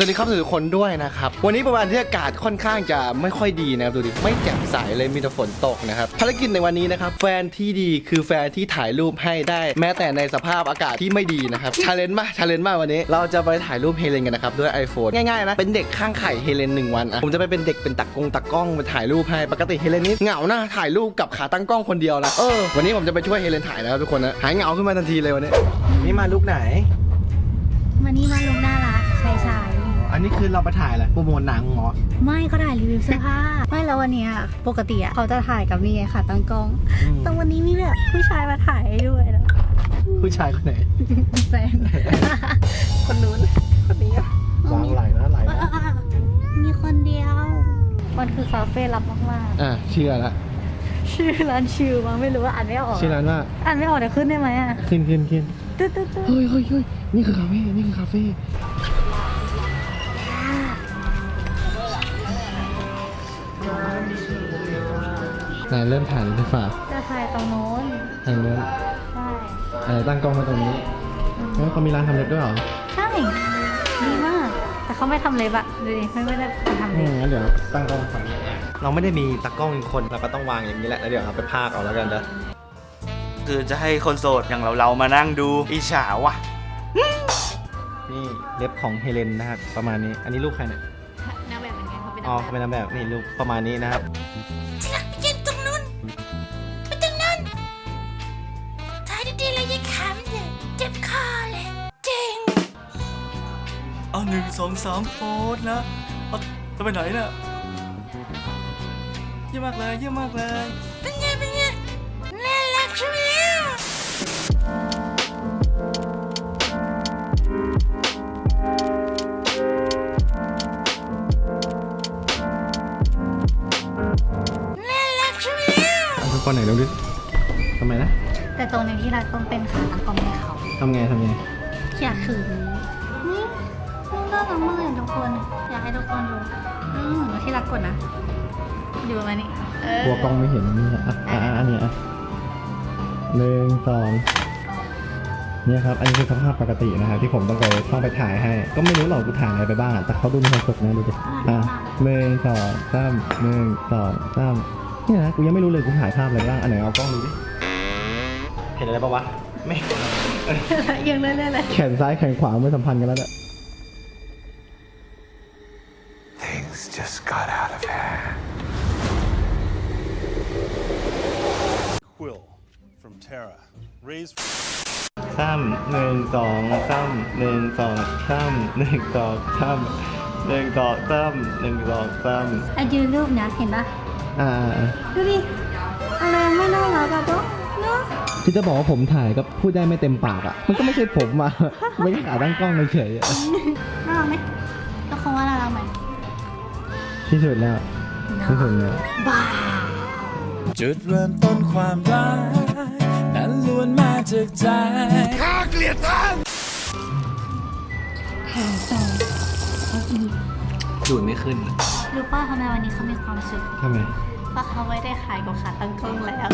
สวัสดีครับทุกคนด้วยนะครับ วันนี้ประมาณที่อากาศค่อนข้างจะไม่ค่อยดีนะครับดูดิไม่แจ่มใสเลยมีแต่ฝนตกนะครับภารกิจในวันนี้นะครับแฟนที่ดีคือแฟนที่ถ่ายรูปให้ได้ แม้แต่ในสภาพอากาศที่ไม่ดีนะครับชาเลนจ์มาชาเลนจ์มาวันนี้ เราจะไปถ่ายรูปเฮเลนกันนะครับด้วย iPhone ง่ายๆนะเป็นเด็กข้างไข่เฮเลนหนึ่งวันอะผมจะไปเป็นเด็กเป็นตักกงตักกล้องไปถ่ายรูปให้ปกติเฮเลนนี่เหงาหน้าถ่ายรูปกับขาตั้งกล้องคนเดียวนะเออวันนี้ผมจะไปช่วยเฮเลนถ่ายนะครับทุกคนนะหายเหงาขึ้นมาทันทีเลยวันนี้นี่มาลุกไหนมานี่มาลุงน่ารักชายชายอั นนี้คือเราไปถ่ายอะไรโปรโมทหนังเหรอไม่เขาถ่ายรีวิวเสื้อผ้าไม่แล้ววันเนี้ยปกติอะเขาจะถ่ายกับนี่ไงค่ะตั้งกล้องแต่วันนี้มีแบบผู้ชายมาถ่ายให้ด้วยนะผู้ชายคนไหนแฟนคนนู้นคนนี้วางไหลนะไหลนะมีคนเดียว มันคือคาเฟ่ลับมากอะเชื่อละๆชื่อร้านชิวมั้งไม่รู้ว่าอ่านไม่ออกชื่อร้านว่าอ่านไม่ออกเดี๋ยวขึ้นได้ไหมอะขึ้นขึ้นขึ้นตึ๊ดตึ๊ดตึ๊ดเฮ้ยเฮ้ยเฮ้ยนี่คือคาเฟ่นี่คือคาเฟ่ นายเริ่มถ่ายเลยฝ่าจะถ่ายตรงโน้นทางนู้นใช่อะไรตั้งกล้องมาตรงนี้แล้วเขามีร้านทำเล็บด้วยเหรอ ใช่ ดีมาก แต่เขาไม่ทำเล็บอะดูดิไม่ไม่ได้ทำอืเล็มบงั้นเดี๋ยวตั้งกล้องฝั่งนี้เราไม่ได้มีตากล้องอีกคนเราก็ต้องวางอย่างนี้แหละแล้วเดี๋ยวเราไปพากเอาแล้วกันนะคือจะให้คนโสดอย่างเราเราๆมานั่งดูอิจฉาว่ะนี่เล็บของเฮเลนนะครับประมาณนี้ อันนี้ลูกใครเนี่ยนางแบบเหมือนกันเขาเป็นอ๋อนาเขางเป็นแบบนางแบบนี่ลูกประมาณนี้นะครับ เอาหนึ่งสองสามโพสนะเอาจะไปไหนน่ะเยี่ยมมากเลยเยี่ยมมากเลยเป็นไงเป็นไงน่ารักใช่ไหมล่ะน่ารักใช่ไหมล่ะเอาทุกคนไหนดูดิทำไมนะ แต่ตรงนี้ที่รักต้องเป็นขาตั้งกล้องให้เขาทำไงทำไง อยากถือ คน อยากให้ทุกคนดูอืมที่รักกดนะดูมานี่เออกลัวกล้องไม่เห็นนี่อะอะอะอันนี้อะหนึ่งสองเนี่ยครับ อันนี้คือสภาพปกตินะครับที่ผมต้องไปต้องไปถ่ายให้ ก็ไม่รู้หรอกกูถ่ายอะไรไปบ้างอะแต่เขาดูมีความสุขนะดูดิอะหนึ่งสองสามหนึ่งสองสามเนี่ยนะกูยังไม่รู้เลยกูถ่ายภาพอะไรบ้างอันไหนเอากล้องดูดิเห็นอะไรปะวะไม่ ยังเรื่อยๆเลย แขนซ้ายแขนขวาไม่สัมพันธ์กันแล้วเนี่ from Terra. Raised สามหนึ่งสองสามหนึ่งสองสามหนึ่งสองสามหนึ่งสองสามหนึ่งสองสามอะยืนรูปนะเห็นปะอ่าดูดิอะไรไม่น่ารักอะตัวเนาะที่จะบอกว่าผมถ่ายก็พูดได้ไม่เต็มปากอะ มันก็ไม่ใช่ผมมาไม่ใช่ขาตั้งกล้องเฉยๆอะน่ารักไหมก็คงว่าน่ารักไหมที่สุดแล้วที่สุดแล้ว บ้า จุดเริ่มต้นความรักนั้น ล้วนมาจากใจแถวสองเอาอีกดูดไม่ขึ้นรู้ป่ะทำไมวันนี้เขามีความสุขทำไมเพราะเขาไม่ได้ขายกับขาตั้งกล้องแล้ว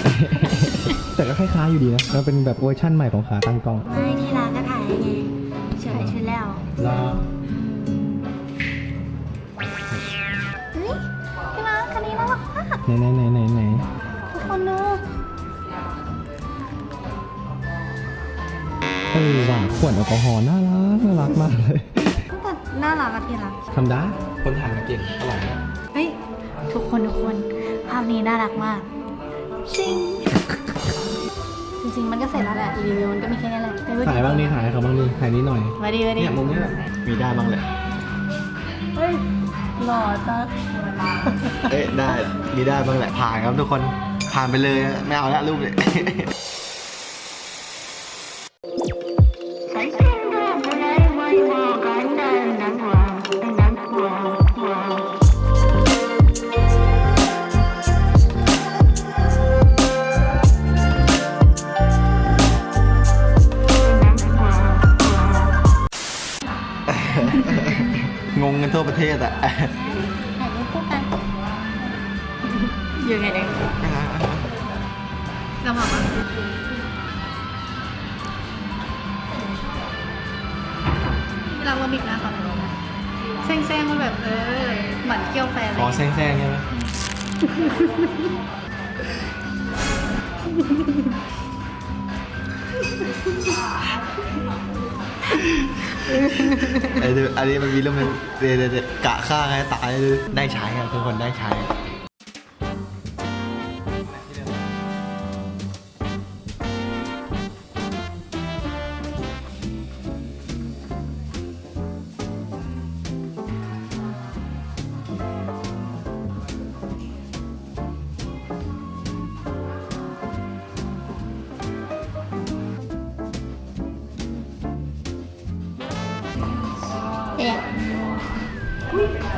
แต่ก็คล้ายๆอยู่ดีนะมันเป็นแบบเวอร์ชั่นใหม่ของขาตั้งกล้องไม่ที่ร้านก็ถ่ายไงเฉยชุดแล้วรอเฮ้ยที่ร้านคันนี้น่ารักมากไหนไหนไหนไหนไหนทุกคน ขวดแอลกอฮอล์น่ารักน่ารักมากเลยแต่น่ารักอะที่รักทำได้คนถ่ายมาเก่งอร่อยนะเฮ้ยทุกคนทุกคนภาพนี้น่ารักมากจริงจริงๆมันก็เสร็จแล้วแหละรีวิวมันก็มีแค่นี้แหละแต่เมื่อถ่ายกี้บ้างนี่ถ่ายให้เขาบ้างนี่ถ่ายนิดหน่อยมาดีมาดีเนี่ยมุมเนี้ยมีได้บ้างแหละเฮ้ยหล่อจังเอ๊ะได้มีได้บ้างแหละผ่านครับทุกคนผ่านไปเลยนะไม่เอาละรูปเลย เทศอะถ่ายรูปคู่กันอยู่ไงเนี่ยกระหม่อมเวลาเราบิดหน้าเขาเลยนะแซงๆมาแบบเออเหมือนเกี๊ยวแฟนเลอ๋อยแซงแซงใช่ไหมไอ้ดู อันนี้มันมีเรื่องเป็นกะฆ่าไงตายเลยได้ใช้อะทุกคนได้ใช้อะ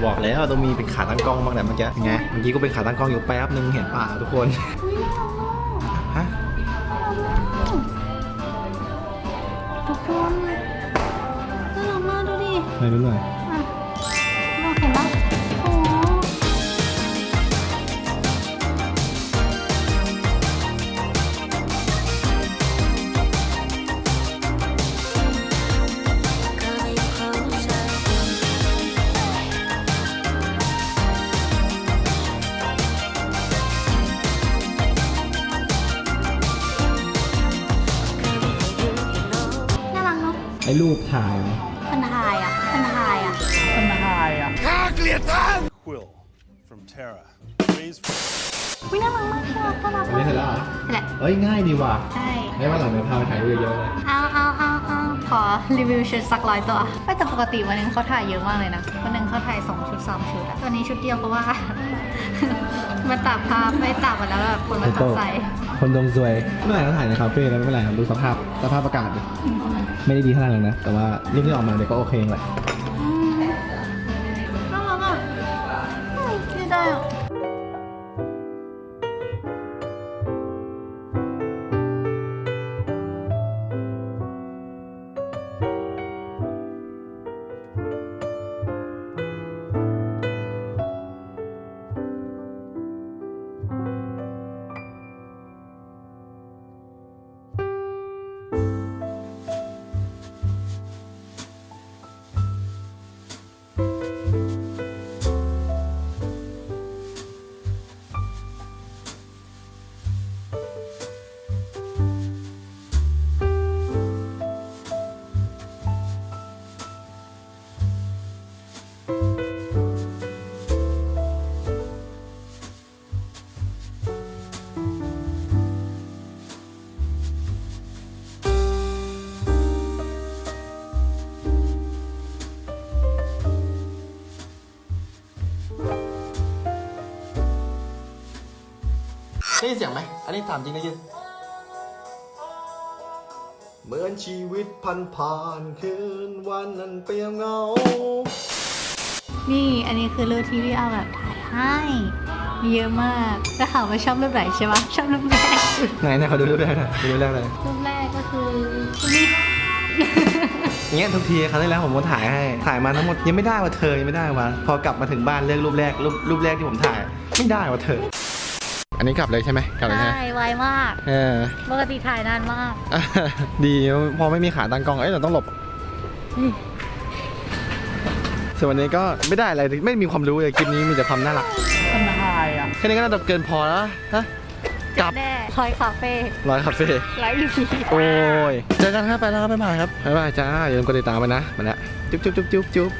บอกแล้วต้องมีเป็นขาตั้งกล้องบ้างแหละเมื่อกี้ยังไงเมื่อกี้ก็เป็นขาตั้งกล้องอยู่แป๊บนึงเห็นป่าทุกคนฮะทุกคนน่ารักมากดูดิไม่รู้หน่อย รักเนาะไอ้รูปถ่ายคนไทยอะคนไทยอะ Quill from Terra. Raised from วิน่ารักมากน่ารักน่ารักอันนี้เสร็จแล้วเหรอแหละเอ้ยง่ายดีว่ะใช่ให้วันหลังเดี๋ยวพาไปถ่ายรูปเยอะๆเลยเอาเอาเอาเอาขอรีวิวชุดสักร้อยตัวไม่แต่ปกติวันหนึงเขาถ่ายเยอะมากเลยนะ วันหนึงเขาถ่ายสองชุดสามชุดอะตัวนี้ชุดเดียวเพราะว่า มันตัดภาพไม่ตัดมาแล้วแบบคนมาตัดใส่ คนดวงซวยเมื่อไหร่เราถ่ายในคาเฟ่แล้วไม่เป็นไรครับดูสภาพสภาพอากาศดิไม่ได้ดีเท่าไหร่นนะ แต่ว่ารูปที่ออกมาเดี๋ยวก็โอเคเองแหละ ได้ยินเสียงไหม อันนี้ถามจริงได้ยิน เหมือนชีวิตพันผ่านคืนวันนั้นเปลี่ยนเงา นี่อันนี้คือรูปที่พี่เอาแบบถ่ายให้มีเยอะมากแต่ถามว่าชอบรูปไหนใช่ปะชอบรูปแรกสุดไหนไหนขอดูรูปแรกหน่อยดูรูปแรกเลยรูปแรกก็คือนี่ อย่างเงี้ยทุกทีครั้งที่แล้วผมก็ถ่ายให้ ถ่ายมาทั้งหมดยังไม่ได้ว่าเธอยังไม่ได้มาพอกลับมาถึงบ้านเลือกรูปแรกรูปรูปแรกที่ผมถ่าย ไม่ได้ว่าเธอ อันนี้กลับเลยใช่ไหมกลับเลยใช่ไหมใช่ไวมากเออ ปกติถ่ายนานมาก ดีพอไม่มีขาตั้งกล้อง เอ้ยเราต้องหลบ ส่วนวันนี้ก็ไม่ได้อะไรไม่มีความรู้เลยคลิปนี้มีแต่ความน่ารักมันหายอะแค่นี้ก็น่าจะเกินพอแล้วฮะกลับแน่ทอยคาเฟ่ร้อยคาเฟ่ไลฟ์อีพีโอ้ยเจอกันครับไปแล้วครับบ๊ายบายครับบ๊ายบายจ้าอย่าลืมกดติดตามไปนะมาแล้วจุ๊บจุ๊บจุ๊บจุ๊บจุ๊บ